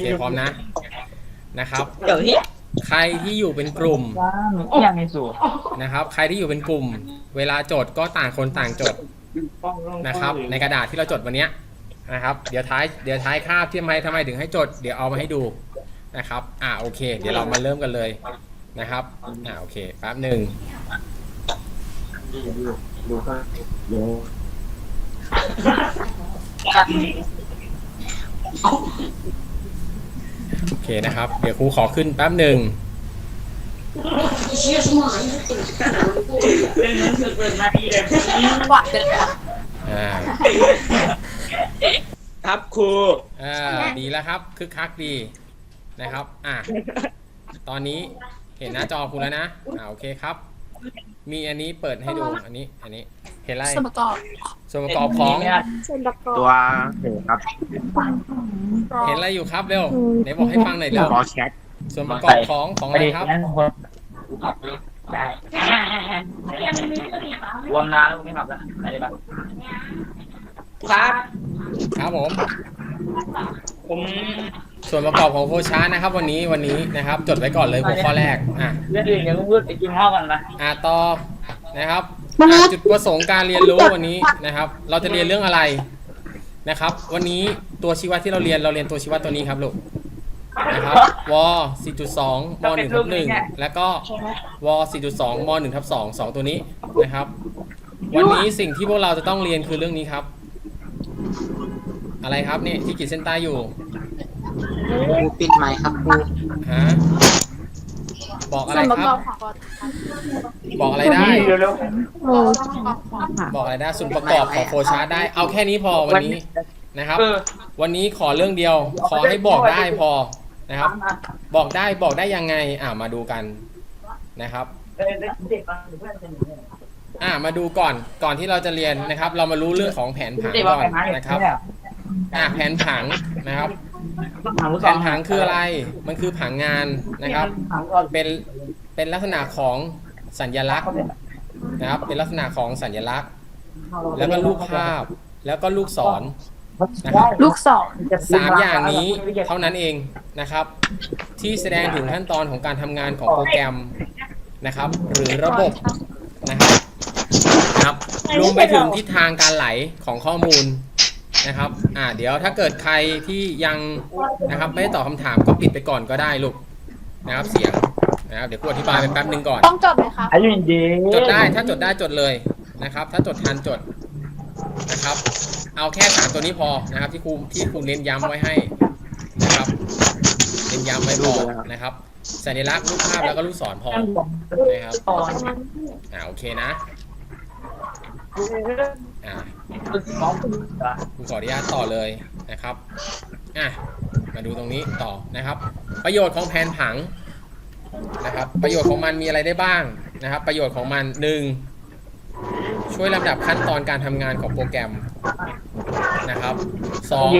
เคพร้อมนะนะครับ เดี๋ยวที่ใครที่อยู่เป็นกลุ่มยังไงสู่นะครับ ใครที่อยู่เป็นกลุ่ม เวลาจดก็ต่างคนต่างจดนะครับ ในกระดาษที่เราจดวันเนี้ยนะครับ เดี๋ยวท้ายเดี๋ยวท้ายคาบที่ทำไมทำไมถึงให้จด เดี๋ยวเอามาให้ดูนะครับ อ่าโอเค เดี๋ยวเรามาเริ่มกันเลยนะครับ อ่าโอเคแป๊บหนึ่งดูก็เดี๋ยว โอเคนะครับ เดี๋ยวครูขอขึ้นแป๊บหนึ่งหวัดเลยอ่าครับครูอ่าดีแล้วครับคึกคักดีนะครับ อะตอนนี้เห็นหน้าจอคุณแล้วนะอ่าโอเคครับ มีอันนี้เปิดให้ดูอันนี้ อันนี้ เห็นอะไรส่วนประกอบส่วนประกอบของ ส่วนประกอบตัวเอครับเห็นอะไรอยู่ครับเร็วไหนบอกให้ฟังหน่อยเร็วรอแชทส่วนประกอบของของอะไรครับได้วมน้ำไม่ขับแล้วอะไรบ้างครับ ครับผม ผมส่วนประกอบของโฟชาร์ตนะครับ วันนี้วันนี้นะครับ จดไว้ก่อนเลยหัวข้อแรก อะเรื่องอื่นเดี๋ยวพูดไปกินข้าวกันนะอะต่อนะครับ อะจุดประสงค์การเรียนรู้วันนี้นะครับ เราจะเรียนเรื่องอะไรนะครับ วันนี้ตัวชี้วัดที่เราเรียนเราเรียนตัวชี้วัดตัวนี้ครับลูกนะครับว4.2ม1ทับ1แล้วก็ว4.2ม1ทับ2 2ตัวนี้นะครับ วันนี้สิ่งที่พวกเราจะต้องเรียนคือเรื่องนี้ครับ อะไรครับเนี่ยที่ขีดเส้นใต้อยู่ครูปิดไมค์ครับครูฮะ บอกอะไรส่วนประคกอรับบของก่อนบอกอะไรได้ เร็วโอ้ส่วนประกอบของค่ะบอกอะไรได้ส่วนประกอบของโฟชาร์ตได้ เอาแค่นี้พอวันนี้นะครับเออ วันนี้ขอเรื่องเดียว ขอให้บอกได้พอนะครับ บอกได้บอกได้ยังไง อ่ามาดูกันนะครับ อ่ามาดูก่อนก่อนที่เราจะเรียนนะครับ เรามารู้เรื่องของแผนผังก่อนนะครับ อ่าแผนผังนะครับ แผนผังคืออะไร มันคือผังงานนะครับเป็น เป็นลักษณะของสัญลักษณ์นะครับ เป็นลักษณะของสัญลักษณ์ แล้วก็รูปภาพ แล้วก็ลูกศร นะครับ ลูกศรสามอย่างนี้เท่านั้นเองนะครับ ที่แสดงถึงขั้นตอนของการทำงานของโปรแกรมนะครับ หรือระบบนะครับนะครับรวมไปถึงทิศทางการไหลของข้อมูล นะครับ อ่า เดี๋ยวถ้าเกิดใครที่ยังนะครับไม่ได้ตอบคำถามก็ปิดไปก่อนก็ได้ลูกนะครับ เสียงนะครับเดี๋ยวกูอธิบายไปแป๊บนึงก่อน ต้องจดไหมคะอายุเย็นจดได้ถ้าจดได้จดเลยนะครับ ถ้าจดทันจดนะครับ เอาแค่สามตัวนี้พอนะครับ ที่ครูที่ครูเน้นย้ำไว้ให้นะครับเน้นย้ำไว้พอนะครับ สัญลักษณ์รูปภาพแล้วก็ลูกศรพอนะครับตอนอ่าโอเคนะ อ่าครูขออนุญาตต่อเลยนะครับอะมาดูตรงนี้ต่อนะครับ ประโยชน์ของแผนผังนะครับ ประโยชน์ของมันมีอะไรได้บ้างนะครับ ประโยชน์ของมันหนึ่งช่วยลำดับขั้นตอนการทำงานของโปรแกรมนะครับสอง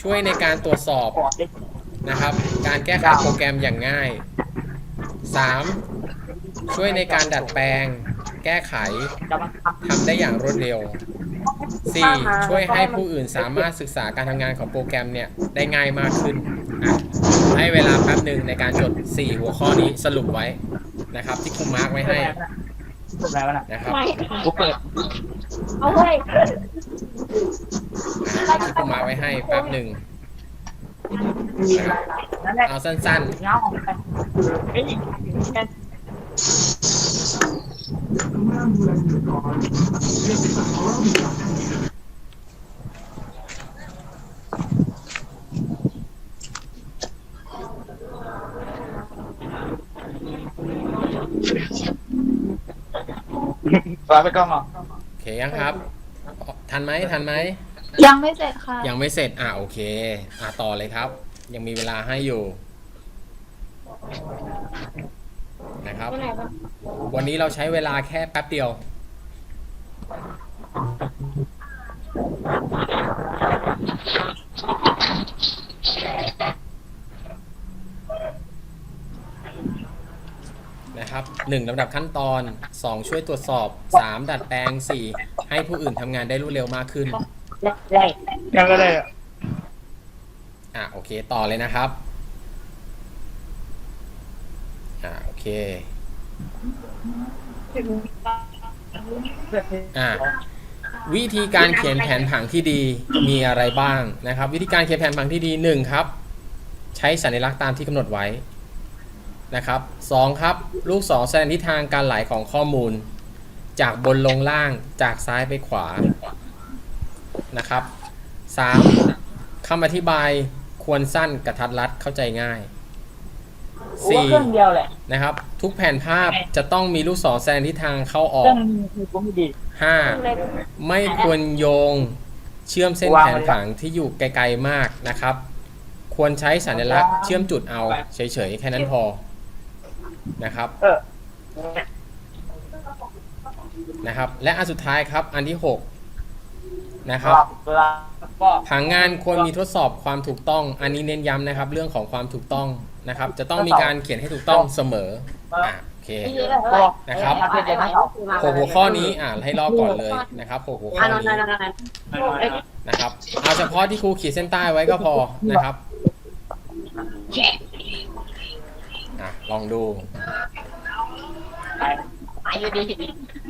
ช่วยในการตรวจสอบนะครับ การแก้ไขโปรแกรมอย่างง่ายสามช่วยในการดัดแปลง แก้ไขจะมาททำได้อย่างรวดเร็ว 4. ช่วยให้ผู้อื่นสามารถศึกษาการทำงานของโปรแกรมเนี่ยได้ง่ายมากขึ้นอะให้เวลาแป๊บหนึ่งในการจด 4 หัวข้อนี้สรุปไว้นะครับ ที่ครูมาร์กไว้ให้ำอะไรวะน่ะนะครับกูเปิดเอาไว้อะที่ครูมาร์กไว้ให้แป๊บหนึ่งนะครับนั่นแหละเอาสั้นเงาไปเฮ้ยป ล่อยไปกล้องเหรอๆโอเคยังครับ ทันไหมทันไหม ยังไม่เสร็จค่ะ ยังไม่เสร็จ อะโอเค อะต่อเลยครับ ยังมีเวลาให้อยู่ นะครับวัน นี้เราใช้เวลาแค่แป๊บเดียว นะครับหนึ่งลำดับขั้นตอนสองช่วยตรวจสอบสามดัดแปลงสี่ให้ผู้อื่นทำงานได้รวดเร็วมากขึ้นยังก็ได้อะอะโอเค ต่อเลยนะครับ อ่าโอเค อ่าวิธีการเขียนแผนผังที่ดีมีอะไรบ้างนะครับ วิธีการเขียนแผนผังที่ดีหนึ่งครับ ใช้สัญลักษณ์ตามที่กำหนดไว้นะครับสองครับ ลูกศรแสดงทิศทางการไหลของข้อมูล จากบนลงล่างจากซ้ายไปขวานะครับสามคำอธิบายควรสั้นกระทัดรัดเข้าใจง่าย โอ้สี่เครื่องเดียวแหละ นะครับ ทุกแผนภาพจะต้องมีลูกศรแสดงทิศทางเข้าออเครื่กองมีกูไม่ดี ห้าไม่ควรโยงเชื่อมเส้นวางแผไว้นผังที่อยู่ไกลๆมากนะครับ ควรใช้สัญลักษณ์เชื่อมจุดเอาเฉยๆแค่นั้นพอนะครับ เออ นะครับและอันสุดท้ายครับอันที่ 6 นะครับเวลาก็ผังงานควรมีทดสอบความถูกต้อง อันนี้เน้นย้ำนะครับ เรื่องของความถูกต้องนะครับ จะต้องมีการเขียนให้ถูกต้องเสมออะโอเคนะครับหกหัวข้อนี้อ่านให้รอบก่อนเลยนะครับหกหัวข้อนี้นะครับเอาเฉพาะที่ครูขีดเส้นใต้ไว้ก็พอนะครับอะลองดู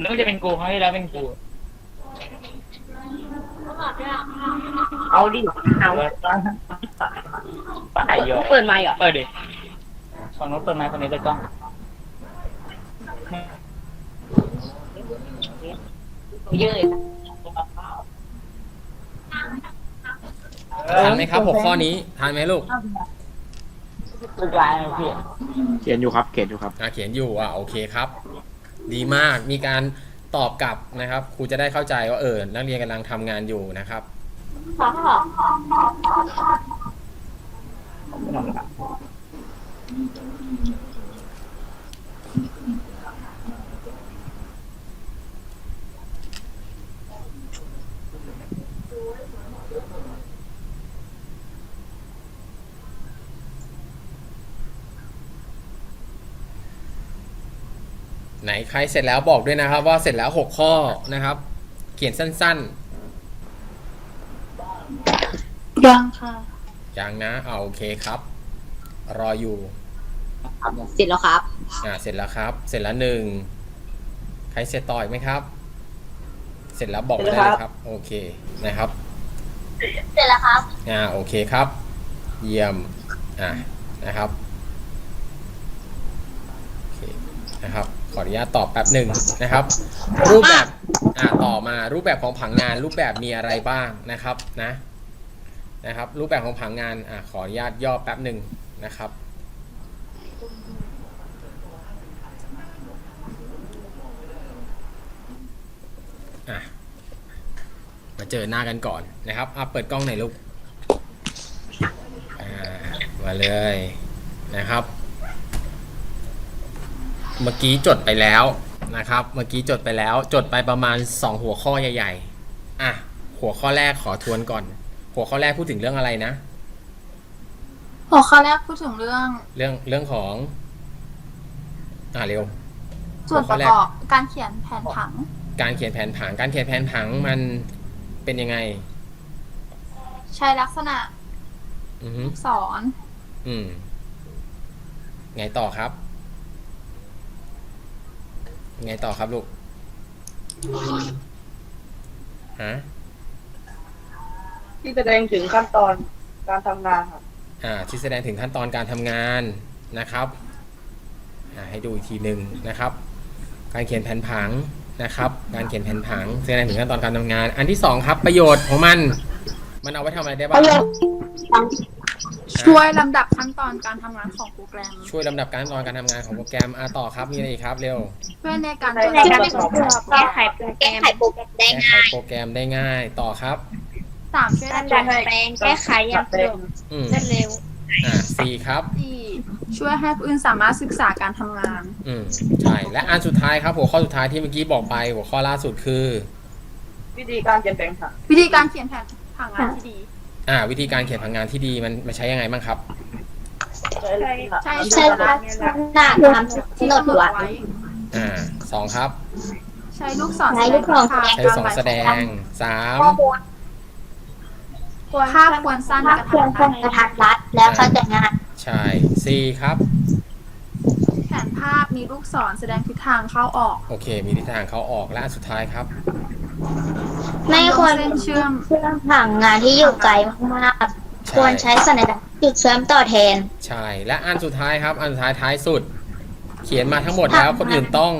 นึกว่าจะเป็นกูเขาให้แล้วเป็นกู เอาดิเอาป้าเยอเปิดไมค์เหรอเปิดดิฝั่งโน้นเปิดไมค์คนนี้เปิดกล้องเยอะทันไหมครับหกข้อนี้ทันไหมลูกตึกลายพี่เขียนอยู่ครับ เขียนอยู่ครับเขียนอยู่อะโอเคครับ ดีมากมีการ ตอบกลับนะครับครูจะได้เข้าใจว่าเออนักเรียนกำลังทำงานอยู่นะครับน ใครเสร็จแล้วบอกด้วยนะครับ ว่าเสร็จแล้ว6ข้อนะครับ เขียนสั้นยังค่ะๆอย่างนะเอาโอเคครับ รออยู่เสร็จแล้วครับ อ่าเสร็จแล้วครับ เสร็จแล้วหนึ่งใครเสร็จต่ออีกไหมครับ เสร็จแล้วบอกมาได้เลยครับ โอเคนะครับ เสร็จแล้วครับ อ่าโอเคครับ เยี่ยมอ่านะครับโอเคนะครับข ออนุญาตตอบแป๊บหนึ่งนะครับ รูปแบบอ่าต่อมารูปแบบของผังงาน รูปแบบมีอะไรบ้างนะครับนะนะครับ รูปแบบของผังงานอ่าขออนุญาตย่อแป๊บหนึ่งนะครับอะมาเจอหน้ากันก่อนนะครับอะเปิดกล้องหน่อยลูกอ่ามาเลยนะครับ เมื่อกี้จดไปแล้วนะครับ เมื่อกี้จดไปแล้ว จดไปประมาณ 2 หัวข้อใหญ่ๆ อะ หัวข้อแรกขอทวนก่อน หัวข้อแรกพูดถึงเรื่องอะไรนะ หัวข้อแรกพูดถึงเรื่องเรื่องเรื่องของ อ่าเร็ว ส่วนหัวข้ปอระแรกกอบการเขียนแผนผัง การเขียนแผนผัง การเขียนแผนผังมันเป็นยังไง ใช้ลักษณะอือฮึสอนอืม ไงต่อครับ ไงต่อครับลูก ฮะ ที่แสดงถึงขั้นตอนการทำงานครับอ่า ที่แสดงถึงขั้นตอนการทำงานนะครับ อ่า ให้ดูอีกทีหนึ่งนะครับ การเขียนแผนผังนะครับ การเขียนแผนผังแสดงถึงขั้นตอนการทำงาน อันที่สองครับประโยชน์ของมัน มันเอาไว้ทำอะไรได้บ้างช่ วยลำดับขั้นตอนการทำงานของโปรแกรม ช่วยลำดับการขั้นตอนการทำงานของโปรแกรมอ่าต่อครับมีอะไรอีกครับเร็วช่วยในการช่วยในการตรวจสอบแก้ไขโปรแกรมแก้ไขโปรแกรมได้ง่ายต่อครับ สามช่วยการในดัการดแปลงแก้ไขอย่างสะดวกอืมรวดเร็ว อ่าสี่ครับ สี่ช่วยให้ผู้อื่นสามารถศึกษาการทำงาน อืมใช่และอันสุดท้ายครับหัวข้อสุดท้ายที่เมื่อกี้บอกไปหัวข้อล่าสุดคือ วิธีการเปลี่ยนแปลงผังวิธีการเขียนแผนผังงานที่ดี อ่า วิธีการเขียนผังงานที่ดีมันมันใช้ยังไงบ้างครับ ใช้ใช้ใช้ลัลักกษษณะณะตาตามมที่ที่กำกำหหนนดดไว้ไว้ อ่าสองครับ ใช้ลูกศรใช้ลูกศรแสดงใช้การสองแสดงสามภาพควรสั้นภาพกระเพียงคทังดกระทัดรัดแล้วเข้าใจง่ายใช่สี่ครับ แผนภาพมีลูกศรแสดงทิศทางเข้าออก โอเค มีทิศทางเขาออกและอันสุดท้ายครับ ไม่ควรเส้นเชื่อมเชื่อมผังงานที่อยู่ไกลมากๆใช่ควรใช้สัญลักษณ์จุดเชื่อมต่อแทน ใช่ และอันสุดท้ายครับ อันสุดท้ายท้ายสุด เขียนมาทั้งหมดแล้วคนอื่นต้อง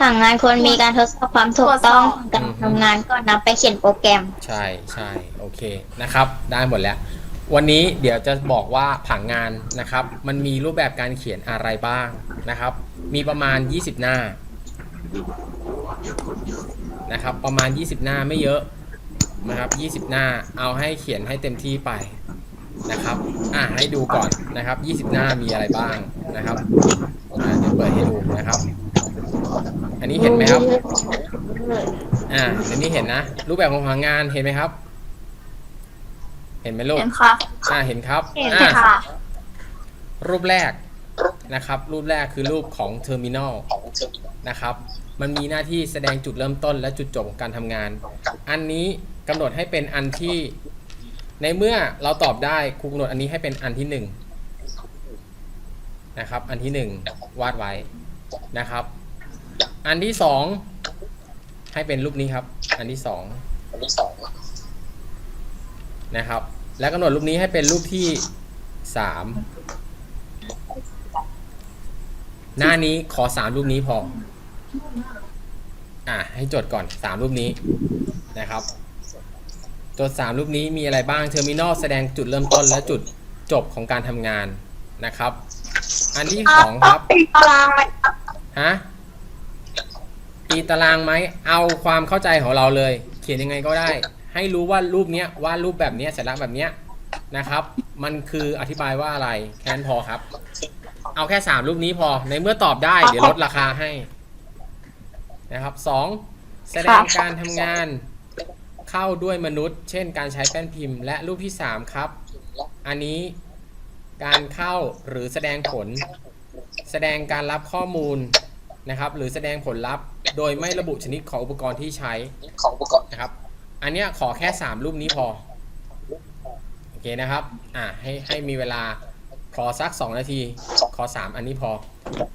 ผังงานควรมีการทดสอบความถูกต้องตรวจสอบการทำงานก่อนนำไปเขียนโปรแกรม ใช่ใช่โอเคนะครับ ได้หมดแล้ว วันนี้เดี๋ยวจะบอกว่าผังงานนะครับ มันมีรูปแบบการเขียนอะไรบ้างนะครับ มีประมาณ 20 หน้า นะครับ ประมาณ 20 หน้าไม่เยอะนะครับ20 หน้าเอาให้เขียนให้เต็มที่ไปนะครับ อะให้ดูก่อนนะครับ 20 หน้ามีอะไรบ้างนะครับอะเดี๋ยวเปิดให้ดูนะครับ อันนี้เห็นไหมครับ อ่าอันนี้เห็นนะ รูปแบบของผังงานเห็นไหมครับ เห็นไหมลูกเห็นค่ะ อ่าเห็นครับเห็นอ่าค่ะ รูปแรกนะครับ รูปแรกคือรูปของเทอร์มินอลนะครับ มันมีหน้าที่แสดงจุดเริ่มต้นและจุดจบของการทำงาน อันนี้กำหนดให้เป็นอันที่ ในเมื่อเราตอบได้ครูกำหนดอันนี้ให้เป็นอันที่หนึ่งนะครับ อันที่หนึ่งวาดไว้นะครับ อันที่สองให้เป็นรูปนี้ครับ อันที่สองนะครับ แล้วกำหนดรูปนี้ให้เป็นรูปที่สามหน้านี้ขอสามรูปนี้พอ อะให้จดก่อนสามรูปนี้นะครับจดสามรูปนี้มีอะไรบ้างเทอร์มินอลแสดงจุดเริ่มต้นและจุดจบของการทำงานนะครับ อันที่สองครับฮะตีตารางไหมเอาความเข้าใจของเราเลย เขียนยังไงก็ได้ ให้รู้ว่ารูปเนี้ยว่ารูปแบบเนี้ยสัญลักษณ์แบบเนี้ยนะครับ มันคืออธิบายว่าอะไรแค่นั้นพอครับ เอาแค่สามรูปนี้พอในเมื่อตอบได้เดี๋ยวลดราคาให้ นะครับสองแสดงการทำงานเข้าด้วยมนุษย์ เช่น การใช้แป้นพิมพ์ และรูปที่สามครับ อันนี้การเข้าหรือแสดงผล แสดงการรับข้อมูลนะครับ หรือแสดงผลลัพธ์ โดยไม่ระบุชนิดของอุปกรณ์ที่ใช้นะครับ อันเนี้ยขอแค่3รูปนี้พอโอเคนะครับ อ่าให้ให้มีเวลาขอสัก2นาที ขอ3อันนี้พอ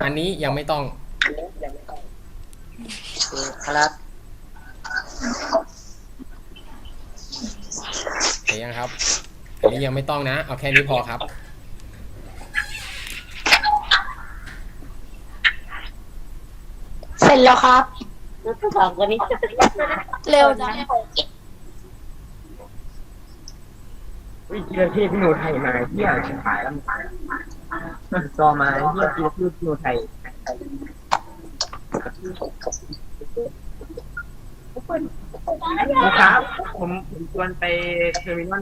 อันนี้ยังไม่ต้อง ครับโอเคยังครับ อันนี้ยังไม่ต้องนะ เอาแค่นี้พอครับ เสร็จแล้วครับสองคนนี้เร็วจังวิธีที่พี่หนูไทยมาเที่ยวขายแล้วต่อมาเที่ยวกินพี่หนูไทย ครับ ผมผมชวนไปเทอร์มินอล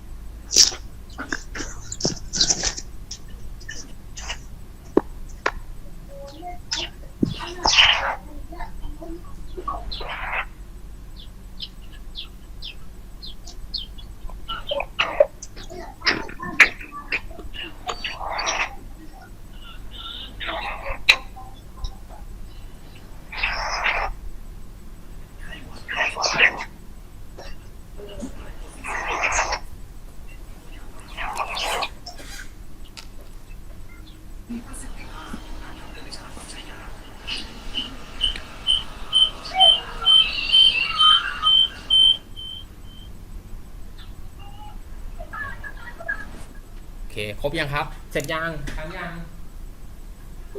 คครบยังครับ เสร็จยังทั้งยัง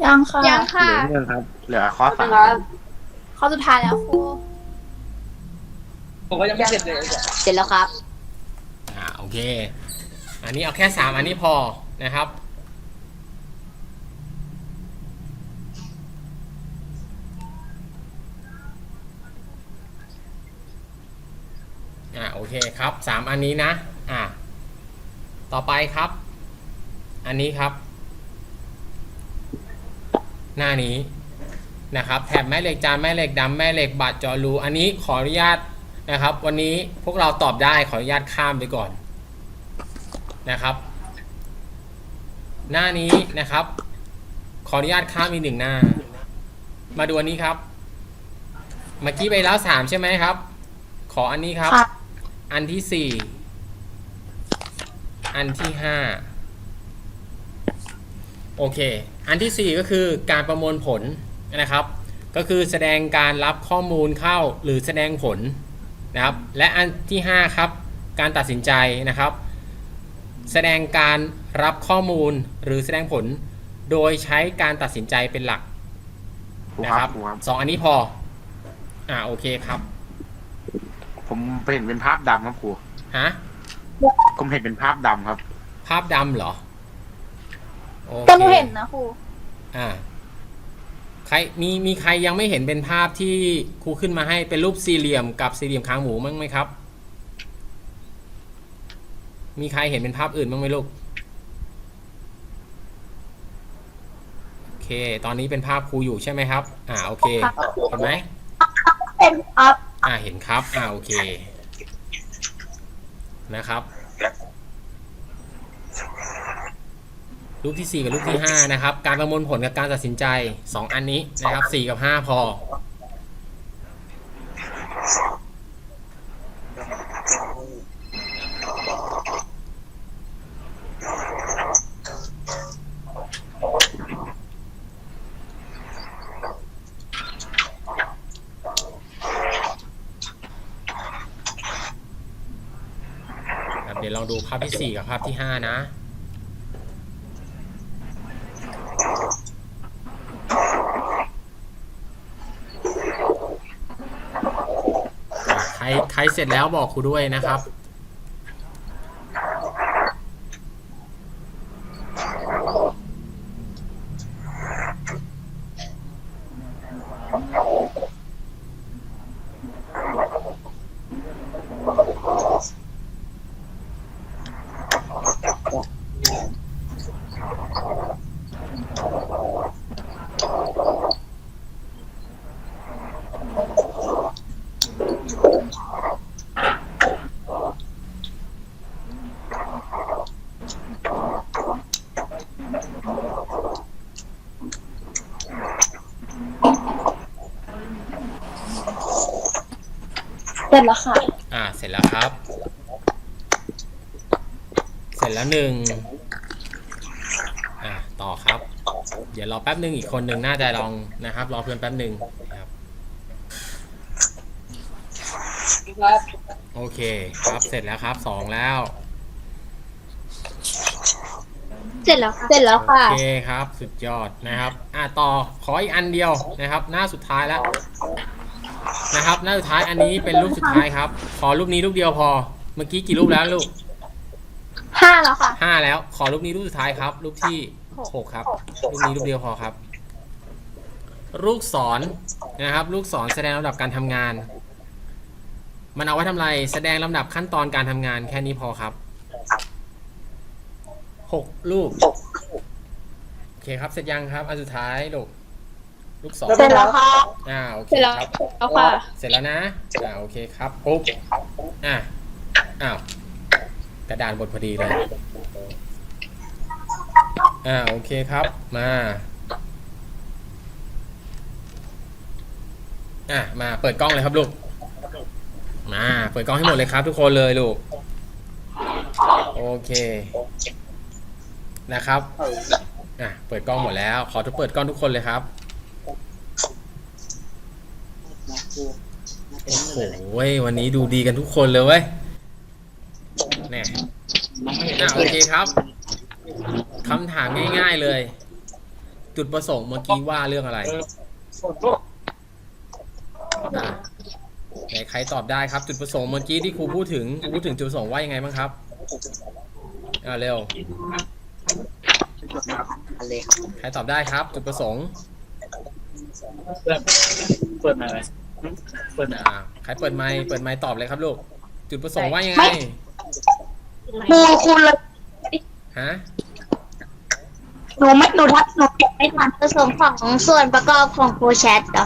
ยังค่ะเหลือเรื่องครับ เหลือข้อสามข้อสุดท้ายแล้วครูผมก็ยังไม่เสร็จเลยเสร็จแล้วครับ อ่าโอเค อันนี้เอาแค่สามอันนี้พอนะครับอเคครับสามอันนี้นะ อะต่อไปครับ อันนี้ครับ หน้านี้นะครับ แถบแม่เหล็กจานแม่เหล็กดำแม่เหล็กบาดเจอรูอันนี้ขออนุญาตนะครับ วันนี้พวกเราตอบได้ขออนุญาตข้ามไปก่อนนะครับ หน้านี้นะครับ ขออนุญาตข้ามอีกหนึ่งหน้า มาดูอันนี้ครับ เมื่อกี้ไปแล้วสามใช่ไหมครับ ขออันนี้ครับค่ะอันที่สี่อันที่ห้า โอเค อันที่สี่ก็คือการประมวลผลนะครับ ก็คือแสดงการรับข้อมูลเข้าหรือแสดงผลนะครับ และอันที่ห้าครับ การตัดสินใจนะครับ แสดงการรับข้อมูลหรือแสดงผล โดยใช้การตัดสินใจเป็นหลักครูนะคครัรับบครูครับสองอันนี้พอ อ่าโอเคครับ ผมเห็นเป็นภาพดำครับครูฮะผมเห็นเป็นภาพดำครับ ภาพดำเหรอโอคก็หนูเห็นนะครู อ่าใครมีมีใครยังไม่เห็นเป็นภาพที่ครูขึ้นมาให้เป็นรูปสี่เหลี่ยมกับสี่เหลี่ยมค้างหมูมั้งไหมครับ มีใครเห็นเป็นภาพอื่นบ้างไหมลูกโอเค ตอนนี้เป็นภาพครูอยู่ใช่ไหมครับ อ่าโอเคเห็นไหมเป็นอัพอ่าเห็นครับ อ่าโอเค นะครับ รูปที่ 4 กับรูปที่ 5 นะครับ การประมวลผลกับการตัดสินใจ 2 อันนี้นะครับ 4 กับ 5 พอ เดี๋ยวลองดูภาพที่ 4 กับภาพที่ 5 นะ ใครใครเสร็จแล้วบอกครูด้วยนะครับ เสร็จแล้วค่ะ อ่า เสร็จแล้วครับ เสร็จแล้วหนึ่งอ่าต่อครับ เดี๋ยวรอแป๊บหนึ่งอีกคนหนึ่งน่าจะลองนะครับ รอเพื่อนแป๊บหนึ่งนะครับครับโอเค ครับ เสร็จแล้วครับ สองแล้ว เสร็จแล้วเสร็จแล้วโอค่ะเคครับ สุดยอดนะครับ อะต่อ ขออีกอันเดียวนะครับ หน้าสุดท้ายแล้ว นะครับหน้าสุดท้ายอันนี้เป็นรูปสุดท้ายครับ ขอรูปนี้รูปเดียวพอ เมื่อกี้กี่รูปแล้วลูกห้าแล้วค่ะห้าแล้ว ขอรูปนี้รูปสุดท้ายครับ รูปที่หกครับ รูปนี้รูปเดียวพอครับ ลูกศรนะครับ ลูกศรแสดงลำดับการทำงาน มันเอาไว้ทำอะไร แสดงลำดับขั้นตอนการทำงานแค่นี้พอครับหกรูปโอเคครับ เสร็จยังครับ อันสุดท้ายลูก ลูกศรเสร็จแล้วค่ะอ่าโอเคเสร็จแล้วครับ แล้วค่ะ เสร็จแล้วนะอ่าโอเคครับปุ๊บอะอ้าวกระดานบทพอดีเลยอ่าโอเคครับมาอะมาเปิดกล้องเลยครับลูกมาเปิดกล้องให้หมดเลยครับ ทุกคนเลยลูกโอเคนะครับอะเปิดกล้องหมดแล้ว ขอทุกเปิดกล้องทุกคนเลยครับ โอ้โหเว้ยวันนี้ดูดีกันทุกคนเลยเว้ยแน่อะโอเคครับคำถามง่ายๆเลย จุดประสงค์เมื่อกี้ว่าเรื่องอะไรอะไหนใครตอบได้ครับ จุดประสงค์เมื่อกี้ที่ครูพูดถึงครูพูดถึงจุดประสงค์ว่ายังไงบ้างครับอ่าเร็วอะไรครับใครตอบได้ครับ จุดประสงค์เปิดมาไหม เปิดมาอ่าใครเปิดไมค์เปิดไมค์ตอบเลยครับลูก จุดประสงค์ว่ายังไง ครูครูเลยฮะ หนูไม่หนูทักหนูอยากไม่ทันผสมของส่วนประกอบของโปรแชทเหรอ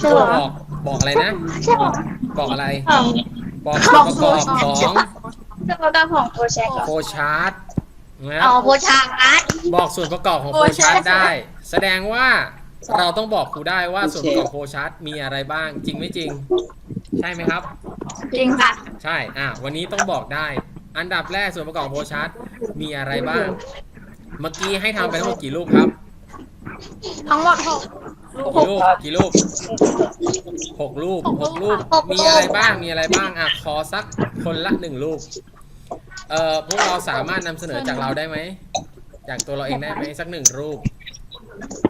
ใช่บเหรออกบอกอะไรนะ ใช่เหรอบอกอะไร ของบอกส่วนประกอบของส่วนประกอบของโปรแชทเหรอโฟชาร์ตนะคอ๋รัอบโปรชาร์ตบอกส่วนประกอบของโฟชาร์ตได้ แสดงว่า เราต้องบอกครูได้ว่าส่วนประกอบโฟชาร์ตมีอะไรบ้าง จริงไม่จริง ใช่ไหมครับ จริงค่ะ ใช่อะวันนี้ต้องบอกได้ อันดับแรกส่วนประกอบโฟชาร์ตมีอะไรบ้าง เมื่อกี้ให้ทำไปทั้งหมดกี่รูปครับทั้งหมดหกกี่รูปกี่รูปหกรูปหกรูป มีอะไรบ้างมีอะไรบ้างอะขอสักคนละหนึ่งรูปเอ่อพวกเราสามารถนำเสนอจากเราได้ไหมจากตัวเราเองได้ไหมสักหนึ่งรูปเท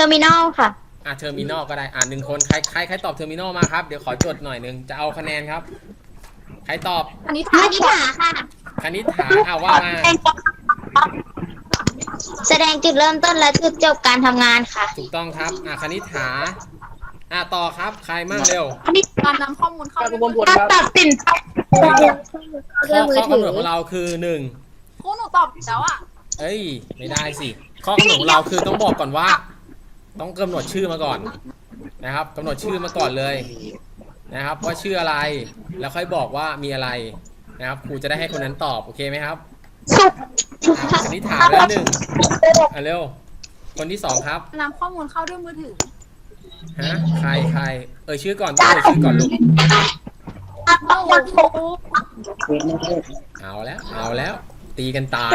อร์มินอลค่ะ อะเทอร์มินอลก็ได้อะหนึ่งคนใครใครใครตอบเทอร์มินอลมาครับเดี๋ยวขอจดหน่อยหนึ่งจะเอาคะแนนครับ ใครตอบอันนี้มาทายนิถาค่ะ คณิษฐาอะว่ามาแสดงจุดเริ่มต้นและจุดจบการทำงานค่ะ ถูกต้องครับอะคณิษฐาอะต่อครับใครมั่งเร็วการนำข้อมูลเข้าการด้ปวยระมวลผลการครับตัดสินใจข้อข้อกำหนดของเราคือหนึ่งครูหนูตอบแล้วอะ เอ้ย ไม่ได้สิ ข้อกำหนดของเราคือต้องบอกก่อนว่า ต้องกำหนดชื่อมาก่อนนะครับกำหนดชื่อมาก่อนเลยนะครับว่าชื่ออะไรแล้วค่อยบอกว่ามีอะไรนะครับครูจะได้ให้คนนั้นตอบโอเคไหมครับสุขอะคณิษฐาแล้วหนึ่งอะเร็วคนที่สองครับนำข้อมูลเข้าด้วยมือถือฮะใครใครเอ่ยชื่อก่อนต้องเอ่ยชื่อก่อนลูกโอ้โหครูเอาแล้วเอาแล้ว ตีกันตาย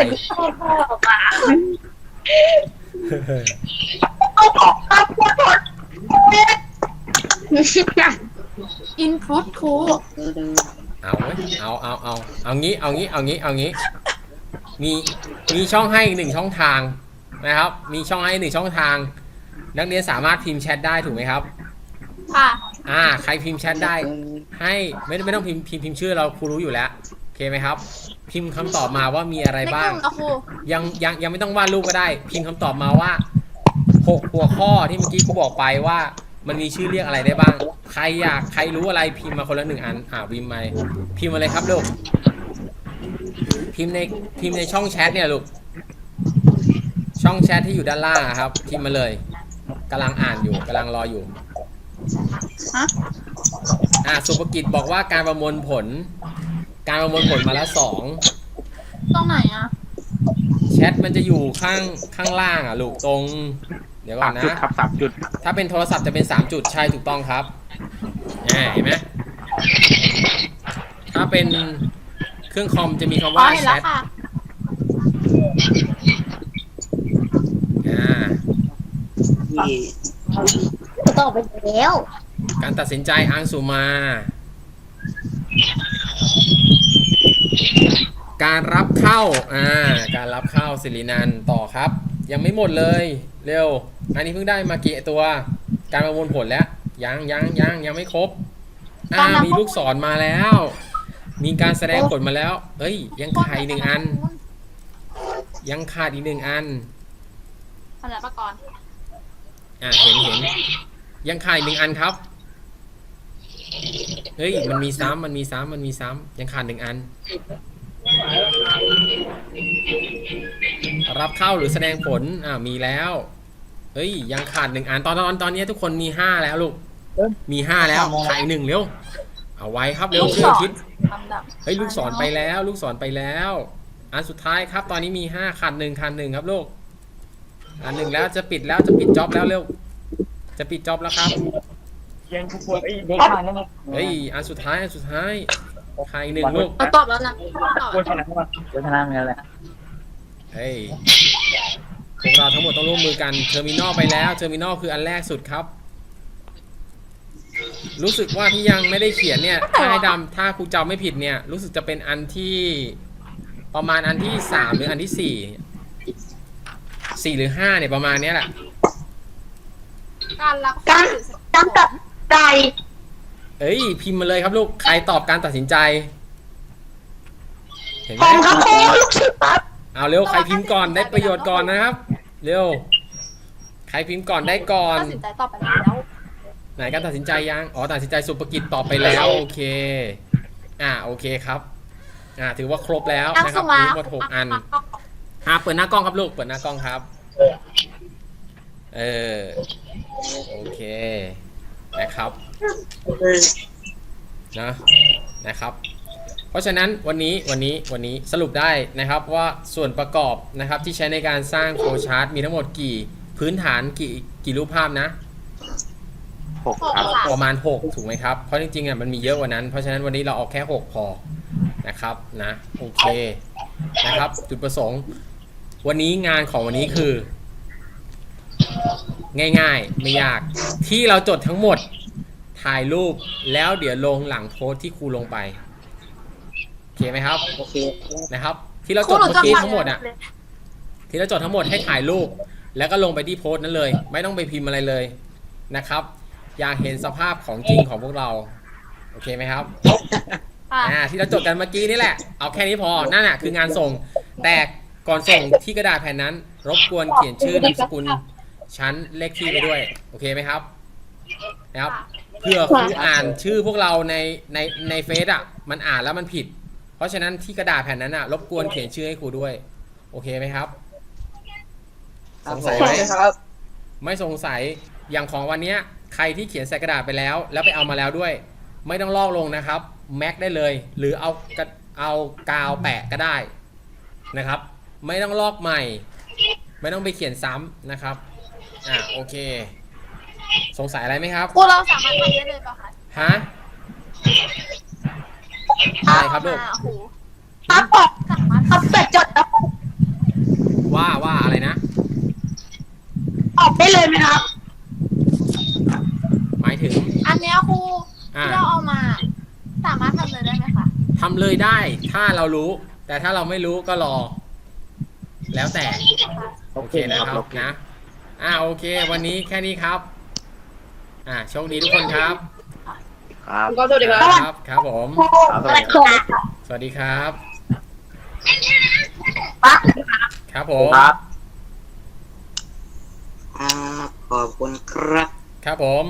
อินพุตครูเอาเว้ยเอาเอาเอาเอางี้ เอางี้ เอางี้ เอางี้ มี มีช่องให้อีกหนึ่งช่องทางนะครับ มีช่องให้หนึ่งช่องทาง นักเรียนสามารถพิมพ์แชทได้ถูกไหมครับ ค่ะ อ่า ใครพิมพ์แชทได้ ให้ไม่ไม่ต้องพิมพ์พิมพ์พิมพ์ชื่อเราครูรู้อยู่แล้ว โอเคไหมครับ พิมพ์คำตอบมาว่ามีอะไรในกบ้าง ลุ่มนะครู ยังยังยังไม่ต้องวาดรูปก็ได้ พิมพ์คำตอบมาว่า หกหัวข้อที่เมื่อกี้ครูบอกไปว่า มันมีชื่อเรียกอะไรได้บ้าง ใครอยากใครรู้อะไรพิมพ์มาคนละหนึ่งอัน อ่าวิมไปพิมพ์มาเลยครับลูก พิมพ์ในพิมพ์ในช่องแชทเนี่ยลูก ช่องแชทที่อยู่ด้านล่างอะครับ พิมพ์มาเลยกำลังอ่านอยู่กำลังรออยู่ฮะอ่าสุภกิจบอกว่าการประมวลผล การประมวลผลมาแล้วสองตรงไหนอะแชทมันจะอยู่ข้างข้างล่างอะลูกตรง เดี๋ยวก่สาอมนจุดนะ ครับสามจุด ถ้าเป็นโทรศัพท์จะเป็น 3 จุดใช่ถูกต้องครับอ่าเห็นไหมถ้าเป็นเครื่องคอมจะมีคำอ๋อว่าเห็นแชแล้วทค่ะ อ่าตอบไปแล้ว การตัดสินใจอังสุมา การรับเข้าอ่าการรับเข้าสิรินันท์ต่อครับ ยังไม่หมดเลย เร็ว อันนี้เพิ่งได้มากี่ตัว การประมวลผลแล้วยังยังยังยังไม่ครบ อ่ามีลูกศรมาแล้ว มีการแสดงผลมาแล้ว เอ้ย ยังขาดอีกหนึ่งอัน ยังขาดอีกหนึ่งอันอะไรประกอบอ่าเห็นเห็นยังขาดอีกหนึ่งอันครับ เฮ้ย มันมีซ้ำมันมีซ้ำมันมีซ้ำยังขาดหนึ่งอัน รับเข้าหรือแสดงผล อ่ามีแล้ว เฮ้ยยังขาดหนึ่งอันตอนตอนตอนนี้ทุกคนมีห้าแล้วลูกมีห้าแล้วขาดอีกหนึ่งเร็วเอาไว้ครับเร็วเชื่อคิดลำดับเฮ้ยลูกศรไปแล้ว ลูกศรไปแล้ว อันสุดท้ายครับ ตอนนี้มีห้าขาดหนึ่งขาดหนึ่งครับลูกอันหนึ่งแล้วจะปิดแล้วจะปิดจ็อบแล้วเร็ว จะปิดจ็อบแล้วครับเรียนทุกคนไอ้เด็กมาเนี่ยเฮ้ยอันสุดท้ายอันสุดท้ายใครหนึ่งลูกเราตอบแล้วนะตอบโคชนะว่าโคชนะเหมือนกันแหละเฮ้ย พวกเราทั้งหมดต้องร่วมมือกันเทอร์มินอลไปแล้วเทอร์มินอลคืออันแรกสุดครับ รู้สึกว่าที่ยังไม่ได้เขียนเนี่ยถ้าให้ดำถ้าครูจำไม่ผิดเนี่ย รู้สึกจะเป็นอันที่ประมาณอันที่สามหรืออันที่สี่สี่หรือห้าเนี่ยประมาณเนี้ยแหละ การรับการหรือการตัดใจเอ้ย พิมพ์มาเลยครับลูก ใครตอบการตัดสินใจ เห็นไหขมองครับครูลูกศิษย์ครับ เอาเร็วใครพิมพ์ก่อนได้ประโยชน์ก่อนนะครับ เร็วใครพิมพ์ก่อนได้ก่อน ตัดสินใจตอบไปแล้ว ไหนการตัดสินใจยังอ๋อตัดสินใจสุภกิจตอบไปแล้วโอเค อ่าโอเคครับ อ่าถือว่าครบแล้วอังนะครับสุมามีทั้งหมดหกอันอ่าเปิดหน้ากล้องครับลูกเปิดหน้ากล้องครับ เออโอเคนะครับนะนะครับ เพราะฉะนั้นวันนี้วันนี้วันนี้สรุปได้นะครับว่าส่วนประกอบนะครับที่ใช้ในการสร้างโฟลว์ชาร์ตมีทั้งหมดกี่พื้นฐานกี่กี่รูปภาพนะหกครับประมาณ 6 ถูกไหมครับ เพราะจริงๆอะมันมีเยอะกว่านั้น เพราะฉะนั้นวันนี้เราเอาแค่ 6 พอนะครับนะโอเคนะครับ จุดประสงค์ วันนี้งานของวันนี้คือ ง่ายๆ ไม่ยาก ที่เราจดทั้งหมดถ่ายรูปแล้วเดี๋ยวลงหลังโพสต์ที่ครูลงไปโอ เคไหมครับ โอเคนะครับ ที่เราจดเมื่อกี้ทั้งหมดอะ ที่เราจดทั้งหมดให้ถ่ายรูป แล้วก็ลงไปที่โพสต์นั้นเลย ไม่ต้องไปพิมพ์อะไรเลยนะครับ อยากเห็นสภาพของจริงของพวกเรา โอเคไหมครับค่ะอ่าที่เราจดกันเมื่อกี้นี่แหละ เอาแค่นี้พอ นั่นน่ะคืองานส่ง แต่ก่อนส่งที่กระดาษแผ่นนั้น รบกวนเขียนชื่อนามสกุลชั้นเลขที่ไปด้วย โอเคไหมครับ นะครับเพื่อครูอ่านชื่อพวกเราในในในเฟซอะ มันอ่านแล้วมันผิดเพ ราะฉะนั้นที่กระดาษแผ่นนั้นอะรบกวนเขียนชื่อให้ครูด้วย โอเคไหมครับ สงสัยไหมครับ ไม่สงสัยอย่างของวันเนี้ย ใครที่เขียนใส่กระดาษไปแล้ว แล้วไปเอามาแล้วด้วย ไม่ต้องลอกลงนะครับ แม็กได้เลย หรือเอากระเอากาวแปะก็ได้นะครับ ไม่ต้องลอกใหม่ ไม่ต้องไปเขียนซ้ำนะครับอะโอเค สงสัยอะไรไหมครับครูเราสามารถทำได้เลยป่ะคะฮะ อะไรครับลูกมาครูครับผมสามารถเขาเปิดจดแล้วว่าว่าอะไรนะ ออกได้เลยไหมครับ หมายถึง อันเนี้ยครูอ่าที่เราเอามา สามารถทำเลยได้ไหมคะทำเลยได้ ถ้าเรารู้ แต่ถ้าเราไม่รู้ก็รอ แล้วแต่ โอเคนะครับโอเคนะ อ่าโอเค วันนี้แค่นี้ครับ อ่าโชคดีทุกคนครับ ครับก็สวัสดีครับ ครับครับผม ครับสวัสดีครับสวัสดีครับปั๊บครับผมครับอ่าขอบคุณครับ ครับผม